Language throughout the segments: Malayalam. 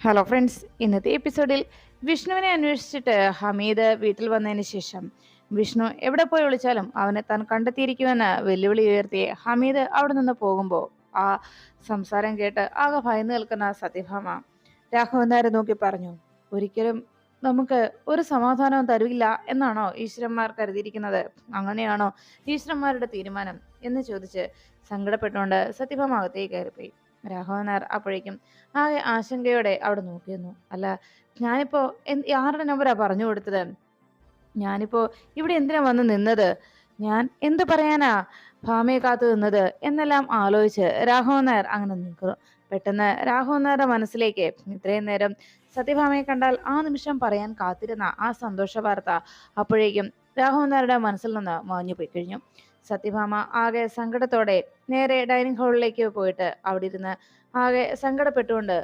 ഹലോ ഫ്രണ്ട്സ് ഇന്നത്തെ എപ്പിസോഡിൽ വിഷ്ണുവിനെ അന്വേഷിച്ചിട്ട് ഹമീദ് വീട്ടിൽ വന്നതിന് ശേഷം വിഷ്ണു എവിടെ പോയി വിളിച്ചാലും അവനെ താൻ കണ്ടെത്തിയിരിക്കുമെന്ന് വെല്ലുവിളി ഉയർത്തി ഹമീദ് അവിടെ നിന്ന് പോകുമ്പോൾ ആ സംസാരം കേട്ട് ആകെ ഭയന്ന് നിൽക്കുന്ന സത്യഭാമ രാഘവൻ നേരെ നോക്കി പറഞ്ഞു ഒരിക്കലും നമുക്ക് ഒരു സമാധാനവും തരില്ല എന്നാണോ ഈശ്വരന്മാർ കരുതിയിരിക്കുന്നത്? അങ്ങനെയാണോ ഈശ്വരന്മാരുടെ തീരുമാനം? എന്ന് ചോദിച്ച് സങ്കടപ്പെട്ടുകൊണ്ട് സത്യഭാമ അകത്തേക്ക് കയറിപ്പോയി. രാഘവൻ നായർ അപ്പോഴേക്കും ആകെ ആശങ്കയോടെ അവിടെ നോക്കിയിരുന്നു. അല്ല ഞാനിപ്പോ ആരുടെ നമ്പരാ പറഞ്ഞു കൊടുത്തത്? ഞാനിപ്പോ ഇവിടെ എന്തിനാ വന്ന് നിന്നത്? ഞാൻ എന്ത് പറയാനാ? ഭാമയെ കാത്തു നിന്നത്? എന്നെല്ലാം ആലോചിച്ച് രാഘവൻ നായർ അങ്ങനെ നിൽക്കുന്നു. പെട്ടെന്ന് രാഘവൻ നായരുടെ മനസ്സിലേക്ക് ഇത്രയും നേരം സത്യഭാമയെ കണ്ടാൽ ആ നിമിഷം പറയാൻ കാത്തിരുന്ന ആ സന്തോഷ വാർത്ത അപ്പോഴേക്കും രാഘവൻ നായരുടെ മനസ്സിൽ നിന്ന് മാഞ്ഞു പോയി കഴിഞ്ഞു. സത്യഭാമ ആകെ സങ്കടത്തോടെ നേരെ ഡൈനിങ് ഹാളിലേക്ക് പോയിട്ട് അവിടെ ഇരുന്ന് ആകെ സങ്കടപ്പെട്ടുകൊണ്ട്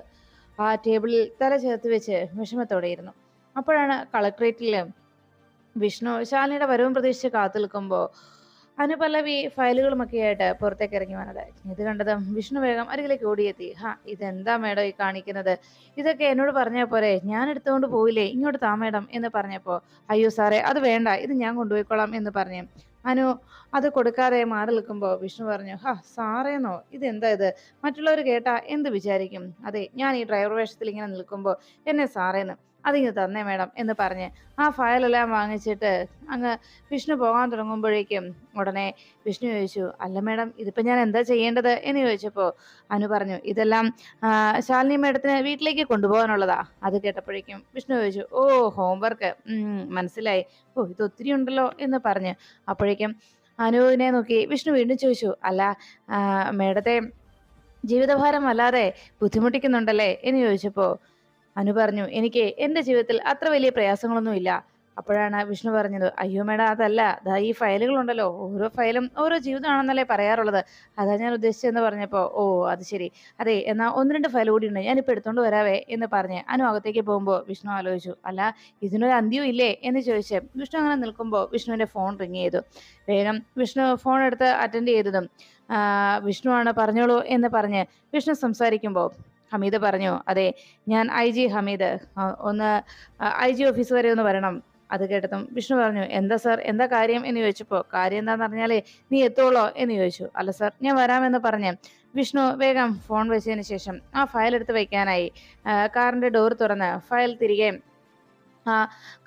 ആ ടേബിളിൽ തല ചേർത്ത് വെച്ച് വിഷമത്തോടെ ഇരുന്നു. അപ്പോഴാണ് കളക്ട്രേറ്റിൽ വിഷ്ണു ശാലിനിയുടെ വരവും പ്രതീക്ഷിച്ച് കാത്തു നിൽക്കുമ്പോൾ അനുപല്ലവി ഫയലുകളുമൊക്കെ ആയിട്ട് പുറത്തേക്ക് ഇറങ്ങി വന്നത്. ഇത് കണ്ടതും വിഷ്ണു വേഗം അരികിലേക്ക് ഓടിയെത്തി. ഹാ ഇതെന്താ മേഡം ഈ കാണിക്കുന്നത്? ഇതൊക്കെ എന്നോട് പറഞ്ഞാൽ പോരെ? ഞാൻ എടുത്തുകൊണ്ട് പോയില്ലേ ഇങ്ങോട്ട് താ മേഡം എന്ന് പറഞ്ഞപ്പോൾ അയ്യോ സാറേ അത് വേണ്ട. ഇത് ഞാൻ കൊണ്ടുപോയിക്കോളാം എന്ന് പറഞ്ഞു അനു അത് കൊടുക്കാതെ മാറി നിൽക്കുമ്പോൾ വിഷ്ണു പറഞ്ഞു ഹാ സാറേന്നോ? ഇതെന്താ ഇത്? മറ്റുള്ളവർ കേട്ടാ എന്ത് വിചാരിക്കും? അതെ ഞാൻ ഈ ഡ്രൈവർ വേഷത്തിൽ ഇങ്ങനെ നിൽക്കുമ്പോൾ എന്നെ സാറേന്ന് അതിങ്ങ് തന്നേ മേഡം എന്ന് പറഞ്ഞ് ആ ഫയലെല്ലാം വാങ്ങിച്ചിട്ട് അങ്ങ് വിഷ്ണു പോകാൻ തുടങ്ങുമ്പോഴേക്കും ഉടനെ വിഷ്ണു ചോദിച്ചു അല്ല മേഡം ഇതിപ്പോൾ ഞാൻ എന്താ ചെയ്യേണ്ടത്? എന്ന് ചോദിച്ചപ്പോൾ അനു പറഞ്ഞു ഇതെല്ലാം ശാലിനി മേഡത്തിന് വീട്ടിലേക്ക് കൊണ്ടുപോകാനുള്ളതാ. അത് കേട്ടപ്പോഴേക്കും വിഷ്ണു ചോദിച്ചു ഓ ഹോംവർക്ക്. മനസ്സിലായി. ഓ ഇത് ഒത്തിരി ഉണ്ടല്ലോ എന്ന് പറഞ്ഞ് അപ്പോഴേക്കും അനുവിനെ നോക്കി വിഷ്ണു വീണ്ടും ചോദിച്ചു അല്ല മേഡത്തെ ജീവിതഭാരം അല്ലാതെ ബുദ്ധിമുട്ടിക്കുന്നുണ്ടല്ലേ? എന്ന് ചോദിച്ചപ്പോൾ അനു പറഞ്ഞു എനിക്ക് എന്റെ ജീവിതത്തിൽ അത്ര വലിയ പ്രയാസങ്ങളൊന്നുമില്ല അപ്പോഴാണ് വിഷ്ണു പറഞ്ഞത് അയ്യോ മേഡം അതല്ല. അതാ ഈ ഫയലുകളുണ്ടല്ലോ. ഓരോ ഫയലും ഓരോ ജീവിതമാണെന്നല്ലേ പറയാറുള്ളത്. അതാ ഞാൻ ഉദ്ദേശിച്ചതെന്ന് പറഞ്ഞപ്പോൾ ഓ അത് ശരി. അതെ എന്നാൽ ഒന്ന് രണ്ട് ഫയൽ കൂടി ഉണ്ട്. ഞാനിപ്പോൾ എടുത്തോണ്ട് വരാവേ എന്ന് പറഞ്ഞ് അനു അകത്തേക്ക് പോകുമ്പോൾ വിഷ്ണു ആലോചിച്ചു അല്ല ഇതിനൊരു അന്ത്യവും ഇല്ലേ? എന്ന് ചോദിച്ച് വിഷ്ണു അങ്ങനെ നിൽക്കുമ്പോൾ വിഷ്ണുവിന്റെ ഫോൺ റിങ് ചെയ്തു. വേഗം വിഷ്ണു ഫോൺ എടുത്ത് അറ്റൻഡ് ചെയ്തതും വിഷ്ണു വിഷ്ണുവാണ് പറഞ്ഞോളൂ എന്ന് പറഞ്ഞ് വിഷ്ണു സംസാരിക്കുമ്പോൾ ഹമീദ് പറഞ്ഞു അതെ ഞാൻ ഐ ജി ഹമീദ് ഒന്ന് ഐ ജി ഓഫീസ് വരെ ഒന്ന് വരണം. അത് കേട്ടതും വിഷ്ണു പറഞ്ഞു എന്താ സാർ എന്താ കാര്യം? എന്ന് ചോദിച്ചപ്പോൾ കാര്യം എന്താന്ന് പറഞ്ഞാലേ നീ എത്തുള്ളോ എന്ന് ചോദിച്ചു. അല്ല സാർ ഞാൻ വരാമെന്ന് പറഞ്ഞു. വിഷ്ണു വേഗം ഫോൺ വെച്ചതിന് ശേഷം ആ ഫയൽ എടുത്ത് വയ്ക്കാനായി കാറിന്റെ ഡോർ തുറന്ന് ഫയൽ തിരികെ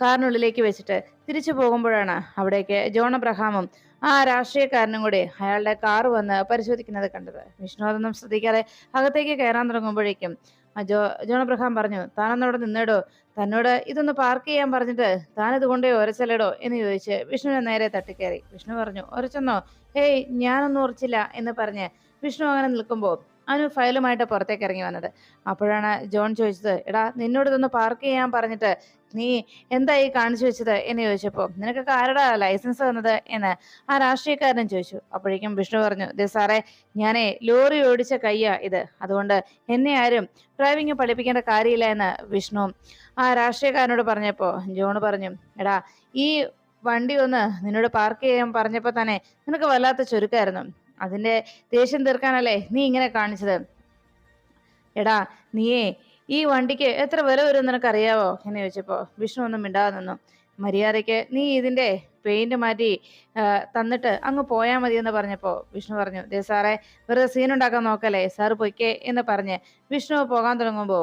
കാറിനുള്ളിലേക്ക് വെച്ചിട്ട് തിരിച്ചു പോകുമ്പോഴാണ് അവിടേക്ക് ജോൺ അബ്രഹാമും ആ രാഷ്ട്രീയക്കാരനും കൂടി അയാളുടെ കാർ വന്ന് പരിശോധിക്കുന്നത് കണ്ടത്. വിഷ്ണു അതൊന്നും ശ്രദ്ധിക്കാതെ അകത്തേക്ക് കയറാൻ തുടങ്ങുമ്പോഴേക്കും ജോ ജോൺ അബ്രഹാം പറഞ്ഞു താനെന്നോട് നിന്നേടോ. തന്നോട് ഇതൊന്ന് പാർക്ക് ചെയ്യാൻ പറഞ്ഞിട്ട് താനിത് കൊണ്ടേ ഒരച്ചല്ലടോ? എന്ന് ചോദിച്ച് വിഷ്ണുവിനെ നേരെ തട്ടിക്കയറി. വിഷ്ണു പറഞ്ഞു ഒരച്ചെന്നോ? ഏയ് ഞാനൊന്നും ഉറച്ചില്ല എന്ന് പറഞ്ഞ് വിഷ്ണു അങ്ങനെ നിൽക്കുമ്പോൾ അനു ഫയലുമായിട്ട് പുറത്തേക്ക് ഇറങ്ങി വന്നത്. അപ്പോഴാണ് ജോൺ ചോദിച്ചത് എടാ നിന്നോട് ഇതൊന്ന് പാർക്ക് ചെയ്യാൻ പറഞ്ഞിട്ട് നീ എന്താ ഈ കാണിച്ചു വെച്ചത് എന്ന് ചോദിച്ചപ്പോൾ നിനക്കൊക്കെ ആരുടെ ലൈസൻസ് തന്നത്? എന്ന് ആ രാഷ്ട്രീയക്കാരൻ ചോദിച്ചു. അപ്പോഴേക്കും വിഷ്ണു പറഞ്ഞു ദേ സാറേ ഞാനേ ലോറി ഓടിച്ച കയ്യാ ഇത്. അതുകൊണ്ട് എന്നെ ആരും ഡ്രൈവിംഗ് പഠിപ്പിക്കേണ്ട കാര്യമില്ല എന്ന് വിഷ്ണു ആ രാഷ്ട്രീയക്കാരനോട് പറഞ്ഞപ്പോൾ ജോണ് പറഞ്ഞു എടാ ഈ വണ്ടി ഒന്ന് നിന്നോട് പാർക്ക് ചെയ്യാൻ പറഞ്ഞപ്പോൾ തന്നെ നിനക്ക് വല്ലാത്ത ചുരുക്കായിരുന്നു. അതിന്റെ ദേഷ്യം തീർക്കാനല്ലേ നീ ഇങ്ങനെ കാണിച്ചത്? എടാ നീയേ ഈ വണ്ടിക്ക് എത്ര വില വരും നിനക്കറിയാവോ? എന്ന് ചോദിച്ചപ്പോ വിഷ്ണു ഒന്നും മിണ്ടാതെ നിന്നു. മര്യാദയ്ക്ക് നീ ഇതിന്റെ പെയിന്റ് മാറ്റി തന്നിട്ട് അങ്ങ് പോയാൽ മതി എന്ന് പറഞ്ഞപ്പോ വിഷ്ണു പറഞ്ഞു ദേ സാറേ വെറുതെ സീൻ ഉണ്ടാക്കാൻ നോക്കല്ലേ സാറ് പൊയ്ക്കേ എന്ന് പറഞ്ഞ് വിഷ്ണു പോകാൻ തുടങ്ങുമ്പോ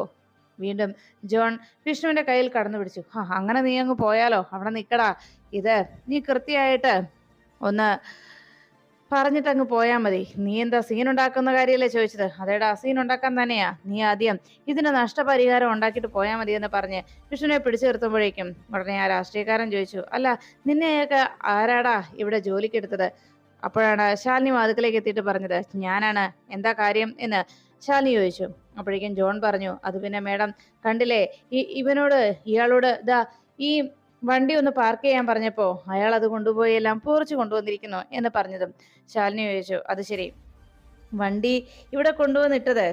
വീണ്ടും ജോൺ വിഷ്ണുവിന്റെ കയ്യിൽ കടന്നു പിടിച്ചു. അങ്ങനെ നീ അങ്ങ് പോയാലോ അവിടെ നിക്കടാ. ഇത് നീ കൃത്യമായിട്ട് ഒന്ന് പറഞ്ഞിട്ട് അങ്ങ് പോയാൽ മതി. നീ എന്താ സീൻ ഉണ്ടാക്കുന്ന കാര്യമല്ലേ ചോദിച്ചത്? അതേടാ സീൻ ഉണ്ടാക്കാൻ തന്നെയാ. നീ ആദ്യം ഇതിന് നഷ്ടപരിഹാരം ഉണ്ടാക്കിയിട്ട് പോയാൽ മതി എന്ന് പറഞ്ഞ് വിഷ്ണുവിനെ പിടിച്ചു നിർത്തുമ്പോഴേക്കും ഉടനെ ആ രാഷ്ട്രീയക്കാരൻ ചോദിച്ചു അല്ല നിന്നെയൊക്കെ ആരാടാ ഇവിടെ ജോലിക്കെടുത്തത് അപ്പോഴാണ് ശാലിനി വാതുക്കലേക്ക് എത്തിയിട്ട് പറഞ്ഞത് ഞാനാണ്. എന്താ കാര്യം? എന്ന് ശാലിനി ചോദിച്ചു. അപ്പോഴേക്കും ജോൺ പറഞ്ഞു അത് പിന്നെ മേഡം കണ്ടില്ലേ? ഈ ഇവനോട് ഇയാളോട് ഇതാ ഈ വണ്ടി ഒന്ന് പാർക്ക് ചെയ്യാൻ പറഞ്ഞപ്പോ അയാൾ അത് കൊണ്ടുപോയി എല്ലാം പോർച്ച് കൊണ്ടുവന്നിരിക്കുന്നു എന്ന് പറഞ്ഞതും ശാലിനി ചോദിച്ചു അത് ശരി. വണ്ടി ഇവിടെ കൊണ്ടുവന്നിട്ടത്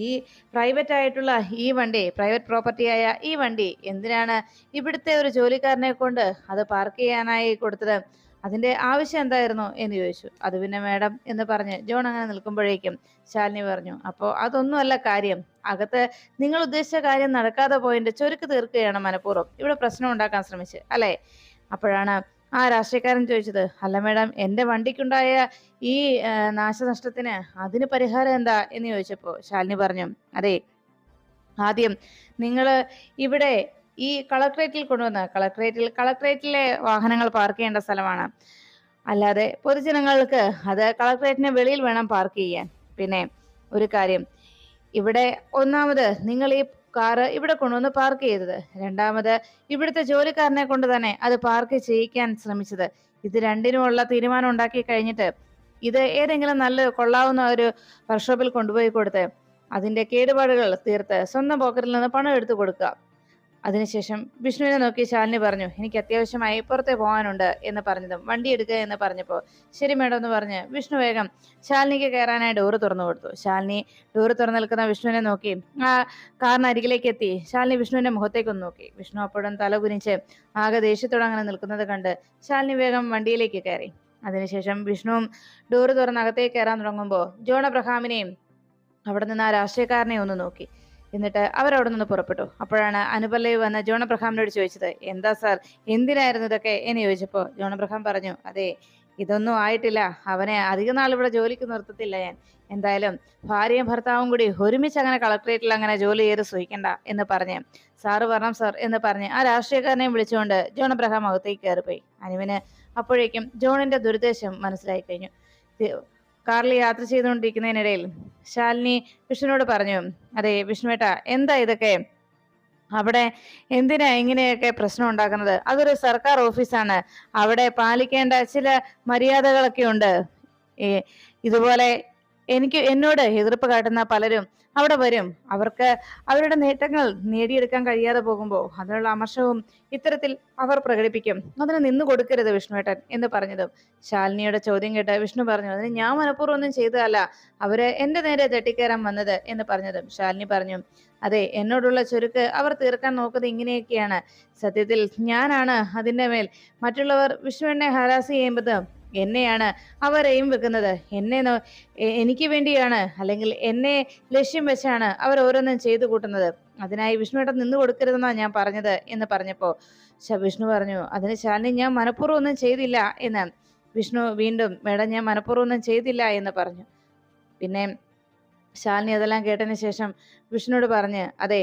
ഈ പ്രൈവറ്റ് ആയിട്ടുള്ള ഈ വണ്ടി പ്രൈവറ്റ് പ്രോപ്പർട്ടിയായ ഈ വണ്ടി എന്തിനാണ് ഇവിടുത്തെ ഒരു ജോലിക്കാരനെ കൊണ്ട് അത് പാർക്ക് ചെയ്യാനായി കൊടുത്തത്? അതിന്റെ ആവശ്യം എന്തായിരുന്നു എന്ന് ചോദിച്ചു. അത് പിന്നെ മേഡം എന്ന് പറഞ്ഞ് ജോൺ അങ്ങനെ നിൽക്കുമ്പോഴേക്കും ശാലിനി പറഞ്ഞു അപ്പോൾ അതൊന്നുമല്ല കാര്യം. അകത്ത് നിങ്ങൾ ഉദ്ദേശിച്ച കാര്യം നടക്കാതെ പോയിന്റ് ചുരുക്ക് തീർക്കുകയാണ് മനഃപൂർവം. ഇവിടെ പ്രശ്നം ഉണ്ടാക്കാൻ ശ്രമിച്ച്. അല്ലേ? അപ്പോഴാണ് ആ രാഷ്ട്രീയക്കാരൻ ചോദിച്ചത് അല്ല മേഡം എന്റെ വണ്ടിക്കുണ്ടായ ഈ നാശനഷ്ടത്തിന് അതിന് പരിഹാരം എന്താ? എന്ന് ചോദിച്ചപ്പോൾ ശാലിനി പറഞ്ഞു അതെ ആദ്യം നിങ്ങൾ ഇവിടെ ഈ കളക്ട്രേറ്റിൽ കൊണ്ടുവന്ന കളക്ട്രേറ്റിൽ കളക്ട്രേറ്റിലെ വാഹനങ്ങൾ പാർക്ക് ചെയ്യേണ്ട സ്ഥലമാണ്. അല്ലാതെ പൊതുജനങ്ങൾക്ക് അത് കളക്ട്രേറ്റിന് വെളിയിൽ വേണം പാർക്ക് ചെയ്യാൻ. പിന്നെ ഒരു കാര്യം ഇവിടെ ഒന്നാമത് നിങ്ങൾ ഈ കാറ് ഇവിടെ കൊണ്ടുവന്ന് പാർക്ക് ചെയ്തത്. രണ്ടാമത് ഇവിടുത്തെ ജോലിക്കാരനെ കൊണ്ട് തന്നെ അത് പാർക്ക് ചെയ്യിക്കാൻ ശ്രമിച്ചത്. ഇത് രണ്ടിനുമുള്ള തീരുമാനം ഉണ്ടാക്കി കഴിഞ്ഞിട്ട് ഇത് ഏതെങ്കിലും നല്ല കൊള്ളാവുന്ന ഒരു വർക്ക്ഷോപ്പിൽ കൊണ്ടുപോയി കൊടുത്ത് അതിന്റെ കേടുപാടുകൾ തീർത്ത് സ്വന്തം പോക്കറ്റിൽ നിന്ന് പണം എടുത്തു കൊടുക്കുക. അതിനുശേഷം വിഷ്ണുവിനെ നോക്കി ശാലിനി പറഞ്ഞു എനിക്ക് അത്യാവശ്യമായി പുറത്തെ പോകാനുണ്ട് എന്ന് പറഞ്ഞതും വണ്ടി എടുക്കുക എന്ന് പറഞ്ഞപ്പോൾ ശരി മേഡം എന്ന് പറഞ്ഞ് വിഷ്ണു വേഗം ശാലിനിക്ക് കയറാനായി ഡോറ് തുറന്നു കൊടുത്തു. ശാലിനി ഡോറ് തുറന്ന് നിൽക്കുന്ന വിഷ്ണുവിനെ നോക്കി ആ കാറിന് അരികിലേക്ക് എത്തി. ശാലിനി വിഷ്ണുവിന്റെ മുഖത്തേക്കൊന്ന് നോക്കി. വിഷ്ണു അപ്പോഴും തല കുനിച്ച് ആകെ ദേഷ്യത്തോടെ അങ്ങനെ നിൽക്കുന്നത് കണ്ട് ശാലിനി വേഗം വണ്ടിയിലേക്ക് കയറി. അതിനുശേഷം വിഷ്ണുവും ഡോറ് തുറന്ന് അകത്തേക്ക് കയറാൻ തുടങ്ങുമ്പോൾ ജോണബ്രഹാമിനെയും അവിടെ നിന്ന് ആ രാഷ്ട്രീയക്കാരനെ ഒന്ന് നോക്കി. എന്നിട്ട് അവരവിടെ നിന്ന് പുറപ്പെട്ടു. അപ്പോഴാണ് അനുപല്ലവി വന്ന് ജോണബ്രഹാമിനോട് ചോദിച്ചത് എന്താ സാർ എന്തിനായിരുന്നു ഇതൊക്കെ? എന്ന് ചോദിച്ചപ്പോൾ ജോണബ്രഹാം പറഞ്ഞു അതെ ഇതൊന്നും ആയിട്ടില്ല. അവനെ അധിക നാൾ ഇവിടെ ജോലിക്ക് നിർത്തത്തില്ല ഞാൻ. എന്തായാലും ഭാര്യയും ഭർത്താവും കൂടി ഒരുമിച്ച് അങ്ങനെ കളക്ടറേറ്റിൽ അങ്ങനെ ജോലി ചെയ്ത് സൂഹിക്കണ്ട എന്ന് പറഞ്ഞ് സാറ് പറഞ്ഞു സാർ എന്ന് പറഞ്ഞ് ആ രാഷ്ട്രീയക്കാരനെയും വിളിച്ചുകൊണ്ട് ജോൺ അബ്രഹാം അകത്തേക്ക് കയറിപ്പോയി. അനുവിന് അപ്പോഴേക്കും ജോണിന്റെ ദുരുദ്ദേശം മനസ്സിലായി കഴിഞ്ഞു. കാറിൽ യാത്ര ചെയ്തുകൊണ്ടിരിക്കുന്നതിനിടയിൽ ശാലിനി വിഷ്ണുവിനോട് പറഞ്ഞു അതെ വിഷ്ണുവേട്ട എന്താ ഇതൊക്കെ? അവിടെ എന്തിനാ ഇങ്ങനെയൊക്കെ പ്രശ്നം ഉണ്ടാക്കുന്നത്? അതൊരു സർക്കാർ ഓഫീസാണ്. അവിടെ പാലിക്കേണ്ട ചില മര്യാദകളൊക്കെ ഉണ്ട്. ഇതുപോലെ എനിക്ക് എന്നോട് എതിർപ്പ് കാട്ടുന്ന പലരും അവിടെ വരും. അവർക്ക് അവരുടെ നേട്ടങ്ങൾ നേടിയെടുക്കാൻ കഴിയാതെ പോകുമ്പോൾ അതിനുള്ള അമർഷവും ഇത്തരത്തിൽ അവർ പ്രകടിപ്പിക്കും. അതിന് നിന്നു കൊടുക്കരുത് വിഷ്ണുവേട്ടൻ എന്ന് പറഞ്ഞതും ശാലിനിയുടെ ചോദ്യം കേട്ട് വിഷ്ണു പറഞ്ഞു അതിന് ഞാൻ മനഃപൂർവം ഒന്നും ചെയ്തതല്ല. അവർ എന്റെ നേരെ തട്ടിക്കയറാൻ വന്നത് എന്ന് പറഞ്ഞതും ശാലിനി പറഞ്ഞു. അതെ എന്നോടുള്ള ചുരുക്ക് അവർ തീർക്കാൻ നോക്കുന്നത് ഇങ്ങനെയൊക്കെയാണ്. സത്യത്തിൽ ഞാനാണ് അതിന്റെ മേൽ. മറ്റുള്ളവർ വിഷ്ണുവിനെ ഹരാസ് ചെയ്യുമ്പോൾ എന്നെയാണ് അവർ എയിം വെക്കുന്നത്. എന്നെ എനിക്ക് വേണ്ടിയാണ് അല്ലെങ്കിൽ എന്നെ ലക്ഷ്യം വെച്ചാണ് അവർ ഓരോന്നും ചെയ്തു കൂട്ടുന്നത്. അതിനായി വിഷ്ണുവേട്ടൻ നിന്ന് കൊടുക്കരുതെന്നാണ് ഞാൻ പറഞ്ഞത് എന്ന് പറഞ്ഞപ്പോൾ വിഷ്ണു പറഞ്ഞു അതിന് ശാലിനി ഞാൻ മനഃപൂർവം ഒന്നും ചെയ്തില്ല എന്ന്. വിഷ്ണു വീണ്ടും മേഡം ഞാൻ മനഃപൂർവം ഒന്നും ചെയ്തില്ല എന്ന് പറഞ്ഞു. പിന്നെ ശാലിനി അതെല്ലാം കേട്ടതിന് ശേഷം വിഷ്ണുവോട് പറഞ്ഞ് അതെ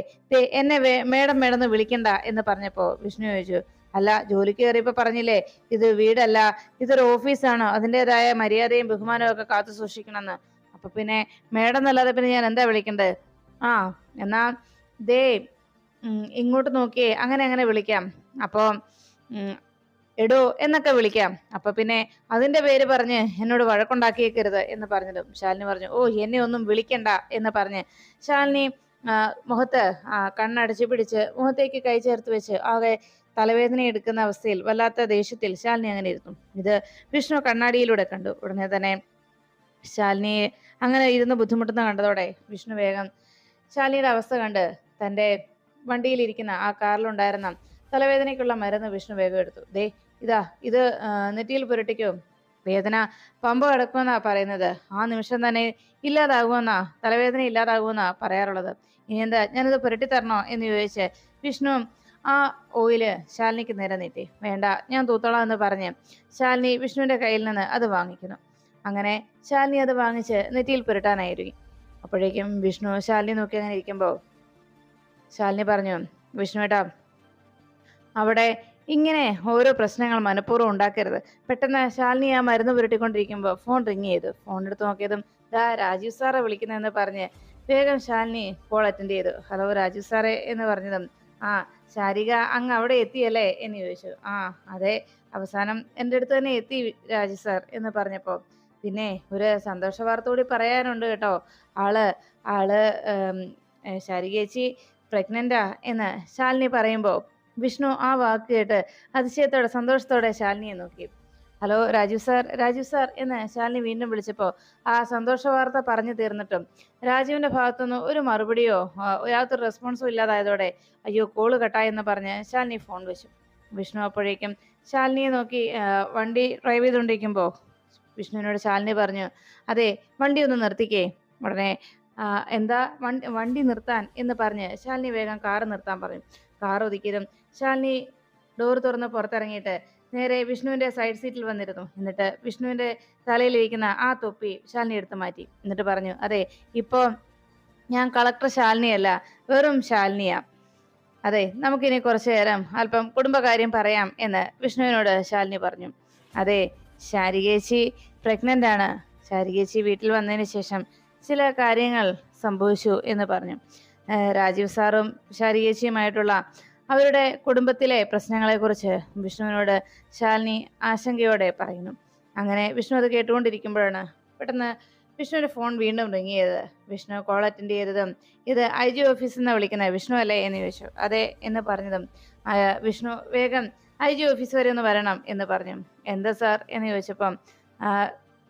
എന്നെ മേഡം മേഡം എന്ന് വിളിക്കണ്ട എന്ന് പറഞ്ഞപ്പോൾ വിഷ്ണു ചോദിച്ചു അല്ല ജോലിക്ക് കയറിയപ്പോ പറഞ്ഞില്ലേ ഇത് വീടല്ല ഇതൊരു ഓഫീസാണ് അതിന്റെതായ മര്യാദയും ബഹുമാനവും ഒക്കെ കാത്തു സൂക്ഷിക്കണമെന്ന്. അപ്പൊ പിന്നെ മേഡം എന്നല്ലാതെ പിന്നെ ഞാൻ എന്താ വിളിക്കേണ്ടത് ആ എന്നാ ദേ ഇങ്ങോട്ട് നോക്കിയേ അങ്ങനെ അങ്ങനെ വിളിക്കാം. അപ്പോ ഉം, എടോ എന്നൊക്കെ വിളിക്കാം. അപ്പൊ പിന്നെ അതിന്റെ പേര് പറഞ്ഞ് എന്നോട് വഴക്കുണ്ടാക്കിയേക്കരുത് എന്ന് പറഞ്ഞതും ശാലിനി പറഞ്ഞു ഓ എന്നെ ഒന്നും വിളിക്കണ്ട എന്ന് പറഞ്ഞ്. ശാലിനി മുഖത്ത് കണ്ണടച്ച് പിടിച്ച് മുഖത്തേക്ക് കൈ ചേർത്ത് വെച്ച് ആകെ തലവേദന എടുക്കുന്ന അവസ്ഥയിൽ വല്ലാത്ത ദേഷ്യത്തിൽ ശാലിനി അങ്ങനെ ഇരുന്നു. ഇത് വിഷ്ണു കണ്ണാടിയിലൂടെ കണ്ടു. ഉടനെ തന്നെ ശാലിനിയെ അങ്ങനെ ഇരുന്ന് ബുദ്ധിമുട്ടുന്ന കണ്ടതോടെ വിഷ്ണു വേഗം ശാലിനിയുടെ അവസ്ഥ കണ്ട് തന്റെ വണ്ടിയിലിരിക്കുന്ന ആ കാറിലുണ്ടായിരുന്ന തലവേദനയ്ക്കുള്ള മരുന്ന് വിഷ്ണു വേഗം എടുത്തു. ദേ ഇതാ ഇത് നെറ്റിയിൽ പുരട്ടിക്കോ. വേദന പമ്പ കിടക്കുമെന്നാ പറയുന്നത്. ആ നിമിഷം തന്നെ ഇല്ലാതാകുമെന്നാ തലവേദന ഇല്ലാതാകുമെന്നാ പറയാറുള്ളത്. ഇനി എന്താ ഞാനിത് പുരട്ടി തരണോ എന്ന് ചോദിച്ച് വിഷ്ണു ആ ഓയിൽ ശാലിനിക്ക് നേരെ നീട്ടി. വേണ്ട ഞാൻ തൂത്തോളാം എന്ന് പറഞ്ഞ് ശാലിനി വിഷ്ണുവിന്റെ കയ്യിൽ നിന്ന് അത് വാങ്ങിക്കുന്നു. അങ്ങനെ ശാലിനി അത് വാങ്ങിച്ച് നെറ്റിയിൽ പുരട്ടാനായിരുന്നു അപ്പോഴേക്കും വിഷ്ണു ശാലിനി നോക്കി അങ്ങനെ ഇരിക്കുമ്പോൾ ശാലിനി പറഞ്ഞു വിഷ്ണു വിഷ്ണുവേട്ടാ അവിടെ ഇങ്ങനെ ഓരോ പ്രശ്നങ്ങൾ മനഃപൂർവം ഉണ്ടാക്കരുത്. പെട്ടെന്ന് ശാലിനി ആ മരുന്ന് പുരട്ടിക്കൊണ്ടിരിക്കുമ്പോൾ ഫോൺ റിങ് ചെയ്തു. ഫോൺ എടുത്ത് നോക്കിയതും ദാ രാജീവ് സാറെ വിളിക്കുന്നതെന്ന് പറഞ്ഞ് വേഗം ശാലിനി കോൾ അറ്റൻഡ് ചെയ്തു. ഹലോ രാജീവ് സാറേ എന്ന് പറഞ്ഞതും ആ ശാരിക അങ്ങ് അവിടെ എത്തിയല്ലേ എന്ന് ചോദിച്ചു. ആ അതെ. അവസാനം എന്റെ അടുത്ത് തന്നെ എത്തി രാജീവ് സാർ എന്ന് പറഞ്ഞപ്പോൾ പിന്നെ ഒരു സന്തോഷ വാർത്ത കൂടി പറയാനുണ്ട് കേട്ടോ. ആൾ ആൾ ഉം, ഏ, ശാരിക ചേച്ചി പ്രഗ്നന്റാ എന്ന് ശാലിനി പറയുമ്പോൾ വിഷ്ണു ആ വാക്ക് കേട്ട് അതിശയത്തോടെ സന്തോഷത്തോടെ ശാലിനിയെ നോക്കി. Hello Raju sir. Raju sir എന്ന് ശാലിനി വീണ്ടും വിളിച്ചപ്പോൾ ആ സന്തോഷ വാർത്ത പറഞ്ഞു തീർന്നിട്ടും രാജീവിന്റെ ഭാഗത്തുനിന്ന് ഒരു മറുപടിയോ യാതൊരു റെസ്പോൺസും ഇല്ലാതായതോടെ അയ്യോ കോൾ കട്ടായെന്ന് പറഞ്ഞ് ശാലിനി ഫോൺ വെച്ചു. വിഷ്ണു അപ്പോഴേക്കും ശാലിനിയെ നോക്കി വണ്ടി ഡ്രൈവ് ചെയ്തുകൊണ്ടിരിക്കുമ്പോൾ വിഷ്ണുവിനോട് ശാലിനി പറഞ്ഞു അതെ വണ്ടി ഒന്ന് നിർത്തിക്കേ. ഉടനെ എന്താ വണ്ടി വണ്ടി നിർത്താൻ? എന്ന് പറഞ്ഞ് ശാലിനി വേഗം കാറ് നിർത്താൻ പറഞ്ഞു. കാർ ഒതുക്കിയതും ശാലിനി ഡോർ തുറന്ന് പുറത്തിറങ്ങിയിട്ട് നേരെ വിഷ്ണുവിന്റെ സൈഡ് സീറ്റിൽ വന്നിരുന്നു. എന്നിട്ട് വിഷ്ണുവിന്റെ തലയിലിരിക്കുന്ന ആ തൊപ്പി ശാലിനി എടുത്തു മാറ്റി. എന്നിട്ട് പറഞ്ഞു അതെ ഇപ്പോൾ ഞാൻ കളക്ടർ ശാലിനിയല്ല വെറും ശാലിനിയാ. അതെ നമുക്കിനി കുറച്ചു നേരം അല്പം കുടുംബകാര്യം പറയാം എന്ന് വിഷ്ണുവിനോട് ശാലിനി പറഞ്ഞു. അതെ ശാരികേച്ചി പ്രഗ്നന്റ് ആണ്. ശാരികേച്ചി വീട്ടിൽ വന്നതിന് ശേഷം ചില കാര്യങ്ങൾ സംഭവിച്ചു എന്ന് പറഞ്ഞു. രാജീവ് സാറും ശാരികേച്ചിയുമായിട്ടുള്ള അവരുടെ കുടുംബത്തിലെ പ്രശ്നങ്ങളെക്കുറിച്ച് വിഷ്ണുവിനോട് ശാലിനി ആശങ്കയോടെ പറയുന്നു. അങ്ങനെ വിഷ്ണു അത് കേട്ടുകൊണ്ടിരിക്കുമ്പോഴാണ് പെട്ടെന്ന് വിഷ്ണുവിന്റെ ഫോൺ വീണ്ടും റിങ്ങിയത് വിഷ്ണു കോൾ അറ്റൻഡ് ചെയ്തതും ഇത് ഐ ജി ഓഫീസിൽ നിന്ന് വിളിക്കുന്നത് വിഷ്ണു അല്ലേ എന്ന് ചോദിച്ചു. അതെ എന്ന് പറഞ്ഞതും വിഷ്ണു വേഗം ഐ ജി ഓഫീസ് വരെ ഒന്ന് വരണം എന്ന് പറഞ്ഞു. എന്താ സാർ എന്ന് ചോദിച്ചപ്പം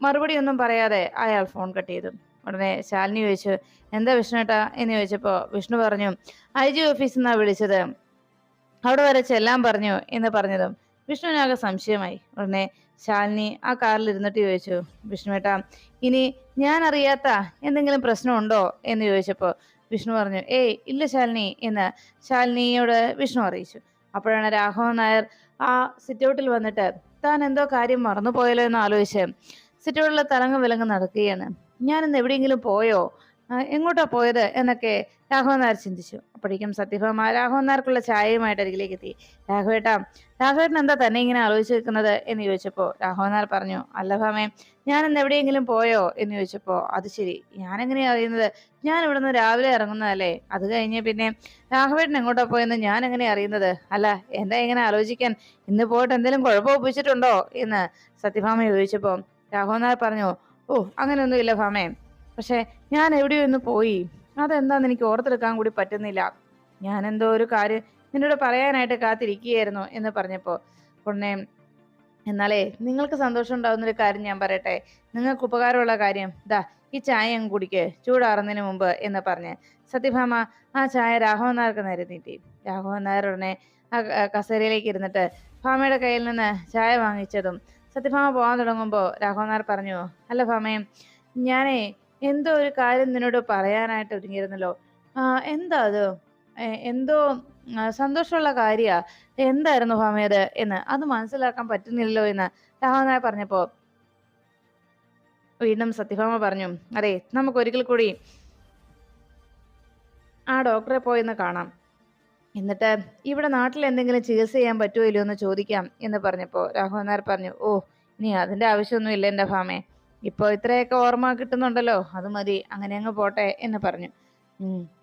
മറുപടി ഒന്നും പറയാതെ അയാൾ ഫോൺ കട്ട് ചെയ്തു. ഉടനെ ശാലിനി ചോദിച്ചു എന്താ വിഷ്ണുട്ടാ എന്ന് ചോദിച്ചപ്പോൾ വിഷ്ണു പറഞ്ഞു ഐ ജി ഓഫീസിൽ നിന്നാണ് വിളിച്ചത് അവിടെ വരെ ചെല്ലാൻ പറഞ്ഞു എന്ന് പറഞ്ഞതും വിഷ്ണുവിനാകെ സംശയമായി. ഉടനെ ശാലിനി ആ കാറിൽ ഇരുന്നിട്ട് ചോദിച്ചു വിഷ്ണുവേട്ട ഇനി ഞാൻ അറിയാത്ത എന്തെങ്കിലും പ്രശ്നമുണ്ടോ? എന്ന് ചോദിച്ചപ്പോൾ വിഷ്ണു പറഞ്ഞു ഏയ് ഇല്ല ശാലിനി എന്ന് ശാലിനിയോട് വിഷ്ണു അറിയിച്ചു. അപ്പോഴാണ് രാഘവൻ നായർ ആ സിറ്റൗട്ടിൽ വന്നിട്ട് താൻ എന്തോ കാര്യം മറന്നുപോയല്ലോ എന്ന് ആലോചിച്ച് സിറ്റൗട്ടിലെ തലങ്ങ് വിലങ്ങ് നടക്കുകയാണ്. ഞാൻ ഇന്ന് എവിടെയെങ്കിലും പോയോ? എങ്ങോട്ടാ പോയത് എന്നൊക്കെ രാഘവൻ ചിന്തിച്ചു. അപ്പോഴേക്കും സത്യഭാമ രാഘവൻ നായർക്കുള്ള ചായയുമായിട്ട് അരികിലേക്ക് എത്തി രാഘവേട്ടാ രാഘവേട്ടൻ എന്താ തന്നെ ഇങ്ങനെ ആലോചിച്ച് നിൽക്കുന്നത് എന്ന് ചോദിച്ചപ്പോൾ രാഘവൻ നായർ പറഞ്ഞു അല്ല ഭാമേ ഞാൻ ഇന്ന് എവിടെയെങ്കിലും പോയോ? എന്ന് ചോദിച്ചപ്പോൾ അത് ശരി ഞാൻ എങ്ങനെയാ അറിയുന്നത്? ഞാൻ ഇവിടെ നിന്ന് രാവിലെ ഇറങ്ങുന്നതല്ലേ? അത് കഴിഞ്ഞ് പിന്നെ രാഘവേട്ടൻ എങ്ങോട്ടാ പോയെന്ന് ഞാൻ എങ്ങനെ അറിയുന്നത്? അല്ല എന്താ ഇങ്ങനെ ആലോചിക്കാൻ? ഇന്ന് പോയിട്ട് എന്തെങ്കിലും കുഴപ്പം ഒപ്പിച്ചിട്ടുണ്ടോ? എന്ന് സത്യഭാമ ചോദിച്ചപ്പോൾ രാഘവനാർ പറഞ്ഞു ഓ അങ്ങനെയൊന്നുമില്ല ഭാമേ. പക്ഷെ ഞാൻ എവിടെയോ ഒന്ന് പോയി. അതെന്താന്ന് എനിക്ക് ഓർത്തെടുക്കാൻ കൂടി പറ്റുന്നില്ല. ഞാൻ എന്തോ ഒരു കാര്യം നിന്നോട് പറയാനായിട്ട് കാത്തിരിക്കുകയായിരുന്നു എന്ന് പറഞ്ഞപ്പോൾ ഉടനെ എന്നാലേ നിങ്ങൾക്ക് സന്തോഷം ഉണ്ടാകുന്ന ഒരു കാര്യം ഞാൻ പറയട്ടെ. നിങ്ങൾക്ക് ഉപകാരമുള്ള കാര്യം ദാ ഈ ചായ കുടിക്ക്. ചൂടാറുന്നതിന് മുമ്പ് എന്ന് പറഞ്ഞ്. സത്യഭാമ ആ ചായ രാഘവൻ നായർക്ക് നേരെ നീട്ടി. രാഘവൻ നായർ ഉടനെ ആ കസേരയിലേക്ക് ഇരുന്നിട്ട് ഭാമയുടെ കയ്യിൽ നിന്ന് ചായ വാങ്ങിച്ചതും സത്യഭാമ പോകാൻ തുടങ്ങുമ്പോൾ രാഘവൻ നായർ പറഞ്ഞു അല്ല ഭാമയും ഞാനേ എന്തോ ഒരു കാര്യം നിന്നോട് പറയാനായിട്ട് ഒരുങ്ങിയിരുന്നല്ലോ. എന്താ അത്? എന്തോ സന്തോഷമുള്ള കാര്യ. എന്തായിരുന്നു ഭാമയത് എന്ന്? അത് മനസ്സിലാക്കാൻ പറ്റുന്നില്ലല്ലോ എന്ന് രാഹുനായ പറഞ്ഞപ്പോ വീണ്ടും സത്യഭാമ പറഞ്ഞു അതെ നമുക്ക് ഒരിക്കൽ കൂടി ആ ഡോക്ടറെ പോയെന്ന് കാണാം. എന്നിട്ട് ഇവിടെ നാട്ടിൽ എന്തെങ്കിലും ചികിത്സ ചെയ്യാൻ പറ്റുമോ ഇല്ലയോ എന്ന് ചോദിക്കാം എന്ന് പറഞ്ഞപ്പോൾ രാഘവൻ നായർ പറഞ്ഞു ഓ ഇനി അതിന്റെ ആവശ്യമൊന്നുമില്ല എന്റെ ഭാമേ. ഇപ്പോൾ ഇത്രയൊക്കെ ഓർമ്മ കിട്ടുന്നുണ്ടല്ലോ അത് മതി അങ്ങനെ അങ്ങ് പോട്ടെ എന്ന് പറഞ്ഞു.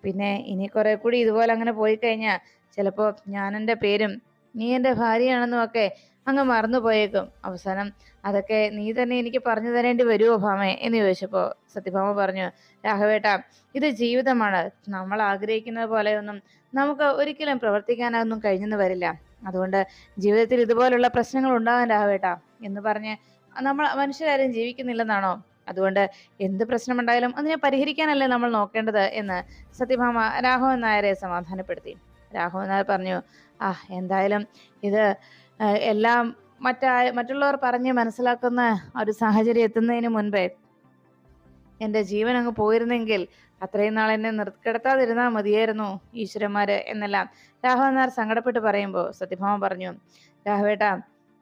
പിന്നെ ഇനി കുറെ കൂടി ഇതുപോലെ അങ്ങനെ പോയി കഴിഞ്ഞാൽ ചിലപ്പോൾ ഞാൻ എന്റെ പേരും നീ എന്റെ ഭാര്യയാണെന്നും ഒക്കെ അങ്ങ് മറന്നു പോയേക്കും. അവസാനം അതൊക്കെ നീ തന്നെ എനിക്ക് പറഞ്ഞു തരേണ്ടി വരുമോ ഭാമേ എന്ന് ചോദിച്ചപ്പോൾ സത്യഭാമ പറഞ്ഞു രാഘവേട്ട ഇത് ജീവിതമാണ്. നമ്മൾ ആഗ്രഹിക്കുന്നത് പോലെയൊന്നും നമുക്ക് ഒരിക്കലും പ്രവർത്തിക്കാനൊന്നും കഴിഞ്ഞെന്ന് വരില്ല. അതുകൊണ്ട് ജീവിതത്തിൽ ഇതുപോലുള്ള പ്രശ്നങ്ങൾ ഉണ്ടാകാൻ രാഘവേട്ട എന്ന് പറഞ്ഞ് നമ്മൾ മനുഷ്യരാരും ജീവിക്കുന്നില്ലെന്നാണോ? അതുകൊണ്ട് എന്ത് പ്രശ്നമുണ്ടായാലും അതിനെ പരിഹരിക്കാനല്ലേ നമ്മൾ നോക്കേണ്ടത് എന്ന് സത്യഭാമ രാഘവൻ നായരെ സമാധാനപ്പെടുത്തി. രാഘവൻ നായർ പറഞ്ഞു ആ എന്തായാലും ഇത് എല്ലാം മറ്റാ മറ്റുള്ളവർ പറഞ്ഞ് മനസ്സിലാക്കുന്ന ഒരു സാഹചര്യം എത്തുന്നതിന് മുൻപേ എന്റെ ജീവൻ അങ്ങ് പോയിരുന്നെങ്കിൽ അത്രയും നാൾ എന്നെ നിർക്കിടത്താതിരുന്നാൽ മതിയായിരുന്നു ഈശ്വരന്മാര് എന്നെല്ലാം രാഘവൻ നായർ സങ്കടപ്പെട്ട് പറയുമ്പോൾ സത്യഭാമ പറഞ്ഞു രാഘവേട്ട